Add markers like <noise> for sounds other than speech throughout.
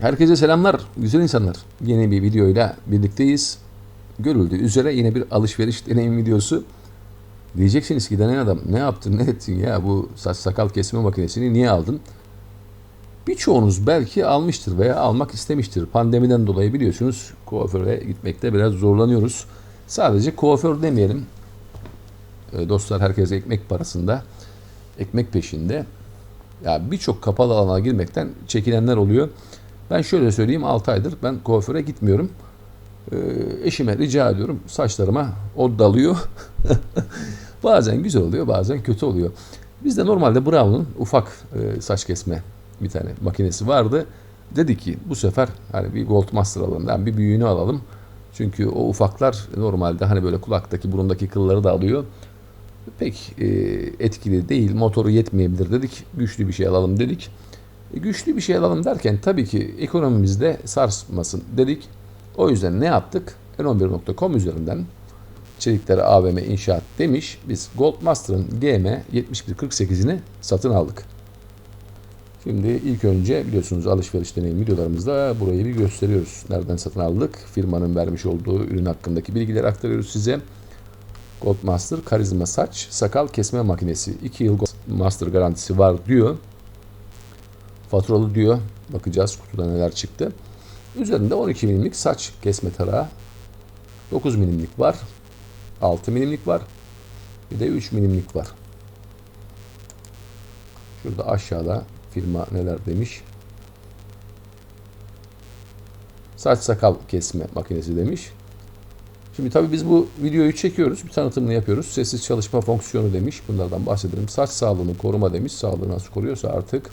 Herkese selamlar güzel insanlar. Yeni bir videoyla birlikteyiz. Görüldüğü üzere yine bir alışveriş deneyim videosu. Diyeceksiniz ki denen adam ne yaptın ne ettin ya bu saç sakal kesme makinesini niye aldın? Birçoğunuz belki almıştır veya almak istemiştir. Pandemiden dolayı biliyorsunuz kuaföre gitmekte biraz zorlanıyoruz. Sadece kuaför demeyelim. E, Dostlar herkes ekmek parasında, ekmek peşinde. Ya birçok kapalı alana girmekten çekinenler oluyor. Ben şöyle söyleyeyim 6 aydır ben kuaföre gitmiyorum. Ee, eşime rica ediyorum saçlarıma o dalıyor. <laughs> bazen güzel oluyor bazen kötü oluyor. Bizde normalde Brown'un ufak e, saç kesme bir tane makinesi vardı. Dedi ki bu sefer hani bir Gold Master alalım. Bir büyüğünü alalım. Çünkü o ufaklar normalde hani böyle kulaktaki burundaki kılları da alıyor. Pek e, etkili değil. Motoru yetmeyebilir dedik. Güçlü bir şey alalım dedik. E, güçlü bir şey alalım derken tabii ki ekonomimizde sarsmasın dedik. O yüzden ne yaptık? N11.com üzerinden Çelikleri AVM İnşaat demiş. Biz Goldmaster'ın GM 7148'ini satın aldık. Şimdi ilk önce biliyorsunuz alışveriş deneyim videolarımızda burayı bir gösteriyoruz. Nereden satın aldık? Firmanın vermiş olduğu ürün hakkındaki bilgileri aktarıyoruz size. Goldmaster karizma saç sakal kesme makinesi. 2 yıl Goldmaster garantisi var diyor. Faturalı diyor. Bakacağız kutuda neler çıktı. Üzerinde 12 milimlik saç kesme tarağı. 9 milimlik var. 6 milimlik var. Bir de 3 milimlik var. Şurada aşağıda firma neler demiş. Saç sakal kesme makinesi demiş. Şimdi tabii biz bu videoyu çekiyoruz. Bir tanıtımını yapıyoruz. Sessiz çalışma fonksiyonu demiş. Bunlardan bahsedelim. Saç sağlığını koruma demiş. Sağlığı nasıl koruyorsa artık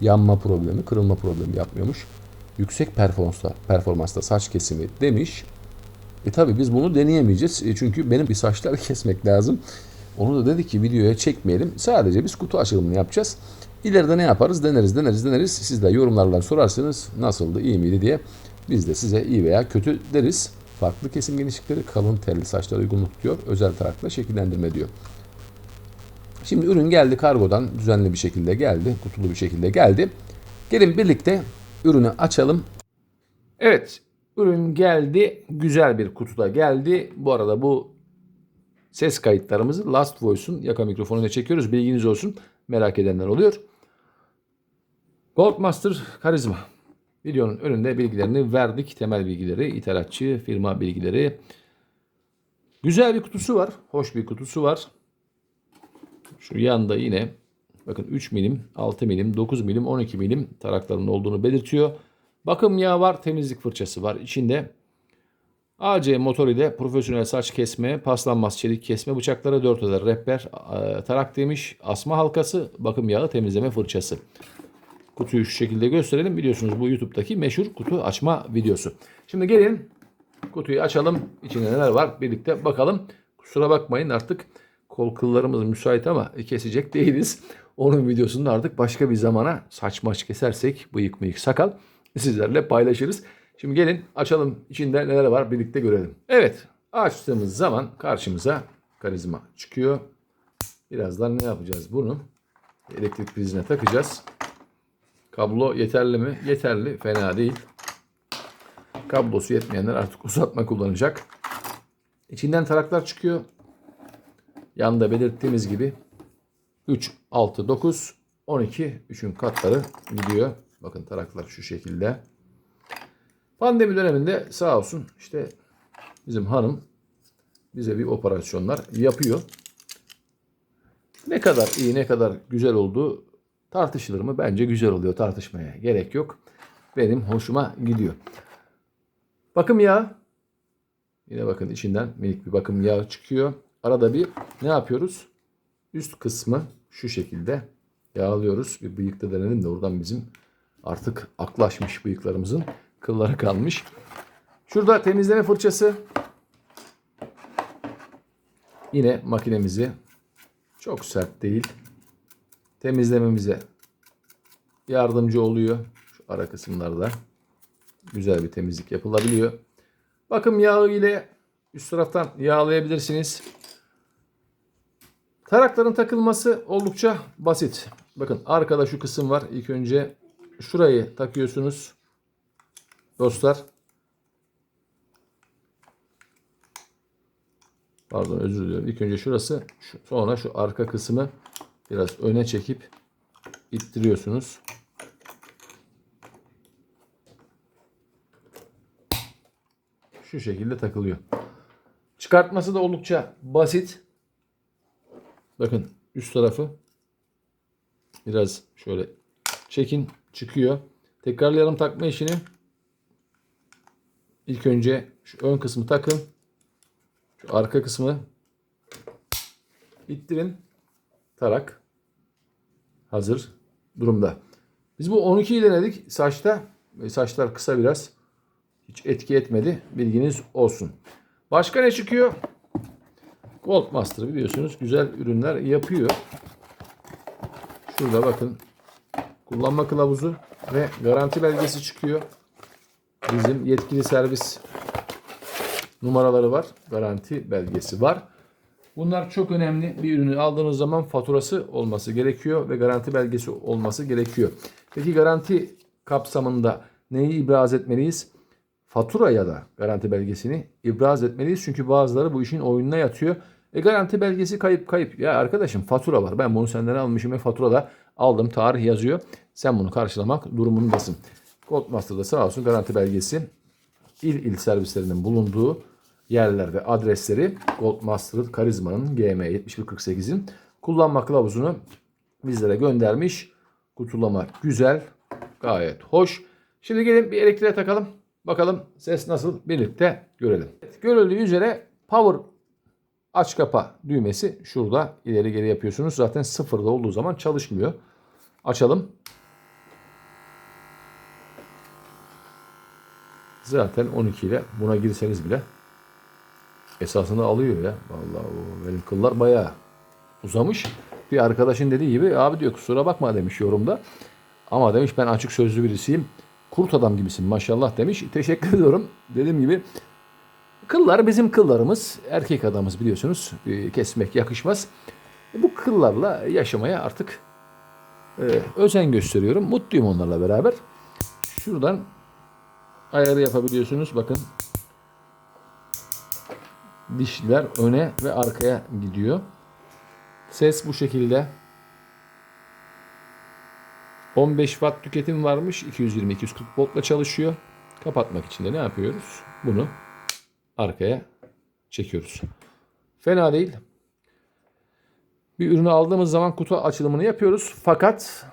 yanma problemi, kırılma problemi yapmıyormuş. Yüksek performansta, performansta saç kesimi demiş. E tabi biz bunu deneyemeyeceğiz. E çünkü benim bir saçlar <laughs> kesmek lazım. Onu da dedi ki videoya çekmeyelim. Sadece biz kutu açılımını yapacağız. İleride ne yaparız? Deneriz, deneriz, deneriz. Siz de yorumlarla sorarsınız nasıldı, iyi miydi diye. Biz de size iyi veya kötü deriz. Farklı kesim genişlikleri kalın telli saçlara uygunluk diyor. Özel tarakla şekillendirme diyor. Şimdi ürün geldi kargodan düzenli bir şekilde geldi. Kutulu bir şekilde geldi. Gelin birlikte ürünü açalım. Evet ürün geldi. Güzel bir kutuda geldi. Bu arada bu ses kayıtlarımızı Last Voice'un yaka mikrofonuyla çekiyoruz. Bilginiz olsun. Merak edenler oluyor. Goldmaster Karizma. Videonun önünde bilgilerini verdik. Temel bilgileri, ithalatçı, firma bilgileri. Güzel bir kutusu var. Hoş bir kutusu var. Şu yanda yine bakın 3 milim, 6 milim, 9 milim, 12 milim tarakların olduğunu belirtiyor. Bakım yağı var, temizlik fırçası var. İçinde AC motor ile profesyonel saç kesme, paslanmaz çelik kesme bıçaklara 4 öder rehber e, tarak demiş. Asma halkası, bakım yağı, temizleme fırçası. Kutuyu şu şekilde gösterelim. Biliyorsunuz bu YouTube'daki meşhur kutu açma videosu. Şimdi gelin kutuyu açalım. İçinde neler var birlikte bakalım. Kusura bakmayın artık kol kıllarımız müsait ama kesecek değiliz. Onun videosunu artık başka bir zamana saç maç kesersek bıyık mıyık sakal sizlerle paylaşırız. Şimdi gelin açalım içinde neler var birlikte görelim. Evet açtığımız zaman karşımıza karizma çıkıyor. Birazdan ne yapacağız bunu? Elektrik prizine takacağız. Kablo yeterli mi? Yeterli. Fena değil. Kablosu yetmeyenler artık <laughs> uzatma kullanacak. İçinden taraklar çıkıyor. Yanda belirttiğimiz gibi 3, 6, 9, 12 3'ün katları gidiyor. Bakın taraklar şu şekilde. Pandemi döneminde sağ olsun işte bizim hanım bize bir operasyonlar yapıyor. Ne kadar iyi ne kadar güzel olduğu tartışılır mı? Bence güzel oluyor tartışmaya gerek yok. Benim hoşuma gidiyor. Bakım yağı. Yine bakın içinden minik bir bakım yağı çıkıyor. Arada bir ne yapıyoruz? Üst kısmı şu şekilde yağlıyoruz. Bir bıyıkta denelim de oradan bizim artık aklaşmış bıyıklarımızın kılları kalmış. Şurada temizleme fırçası. Yine makinemizi çok sert değil. Temizlememize yardımcı oluyor. Şu ara kısımlarda güzel bir temizlik yapılabiliyor. Bakım yağı ile üst taraftan yağlayabilirsiniz. Tarakların takılması oldukça basit. Bakın arkada şu kısım var. İlk önce şurayı takıyorsunuz. dostlar. Pardon özür diliyorum. İlk önce şurası şu- sonra şu arka kısmı biraz öne çekip ittiriyorsunuz. Şu şekilde takılıyor. Çıkartması da oldukça basit. Bakın üst tarafı biraz şöyle çekin çıkıyor. Tekrarlayalım takma işini. İlk önce şu ön kısmı takın. Şu arka kısmı ittirin. Tarak hazır durumda. Biz bu 12'yi denedik saçta. E, Saçlar kısa biraz. Hiç etki etmedi. Bilginiz olsun. Başka ne çıkıyor? Goldmaster biliyorsunuz güzel ürünler yapıyor. Şurada bakın kullanma kılavuzu ve garanti belgesi çıkıyor. Bizim yetkili servis numaraları var. Garanti belgesi var. Bunlar çok önemli. Bir ürünü aldığınız zaman faturası olması gerekiyor ve garanti belgesi olması gerekiyor. Peki garanti kapsamında neyi ibraz etmeliyiz? Fatura ya da garanti belgesini ibraz etmeliyiz. Çünkü bazıları bu işin oyununa yatıyor. E garanti belgesi kayıp kayıp. Ya arkadaşım fatura var. Ben bunu senden almışım ve faturada aldım. Tarih yazıyor. Sen bunu karşılamak durumundasın. Goldmaster'da sağ olsun garanti belgesi il il servislerinin bulunduğu yerler ve adresleri Goldmaster Karizma'nın GM 7148'in kullanma kılavuzunu bizlere göndermiş. Kutulama güzel. Gayet hoş. Şimdi gelin bir elektriğe takalım. Bakalım ses nasıl birlikte görelim. Evet, görüldüğü üzere power aç kapa düğmesi şurada ileri geri yapıyorsunuz. Zaten sıfırda olduğu zaman çalışmıyor. Açalım. Zaten 12 ile buna girseniz bile esasını alıyor ya. Vallahi o benim kıllar bayağı uzamış. Bir arkadaşın dediği gibi abi diyor kusura bakma demiş yorumda. Ama demiş ben açık sözlü birisiyim. Kurt adam gibisin maşallah demiş. Teşekkür ediyorum. Dediğim gibi kıllar bizim kıllarımız. Erkek adamız biliyorsunuz. Ee, Kesmek yakışmaz. Bu kıllarla yaşamaya artık e, özen gösteriyorum. Mutluyum onlarla beraber. Şuradan ayarı yapabiliyorsunuz. Bakın dişler öne ve arkaya gidiyor. Ses bu şekilde. 15 watt tüketim varmış. 220-240 voltla çalışıyor. Kapatmak için de ne yapıyoruz? Bunu arkaya çekiyoruz. Fena değil. Bir ürünü aldığımız zaman kutu açılımını yapıyoruz. Fakat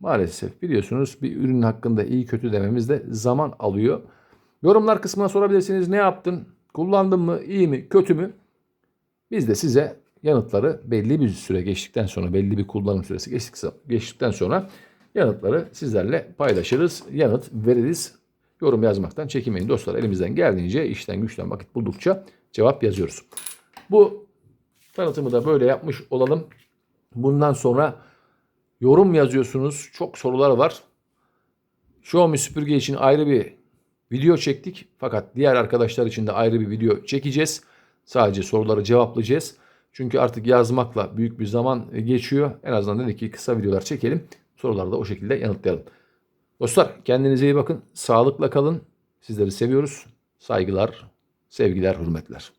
maalesef biliyorsunuz bir ürün hakkında iyi kötü dememiz de zaman alıyor. Yorumlar kısmına sorabilirsiniz. Ne yaptın? Kullandın mı? İyi mi? Kötü mü? Biz de size yanıtları belli bir süre geçtikten sonra, belli bir kullanım süresi geçtik- geçtikten sonra yanıtları sizlerle paylaşırız. Yanıt veririz. Yorum yazmaktan çekinmeyin dostlar. Elimizden geldiğince işten güçten vakit buldukça cevap yazıyoruz. Bu tanıtımı da böyle yapmış olalım. Bundan sonra yorum yazıyorsunuz. Çok sorular var. Xiaomi süpürge için ayrı bir video çektik. Fakat diğer arkadaşlar için de ayrı bir video çekeceğiz. Sadece soruları cevaplayacağız. Çünkü artık yazmakla büyük bir zaman geçiyor. En azından dedik ki kısa videolar çekelim. Soruları da o şekilde yanıtlayalım. Dostlar kendinize iyi bakın. Sağlıkla kalın. Sizleri seviyoruz. Saygılar, sevgiler, hürmetler.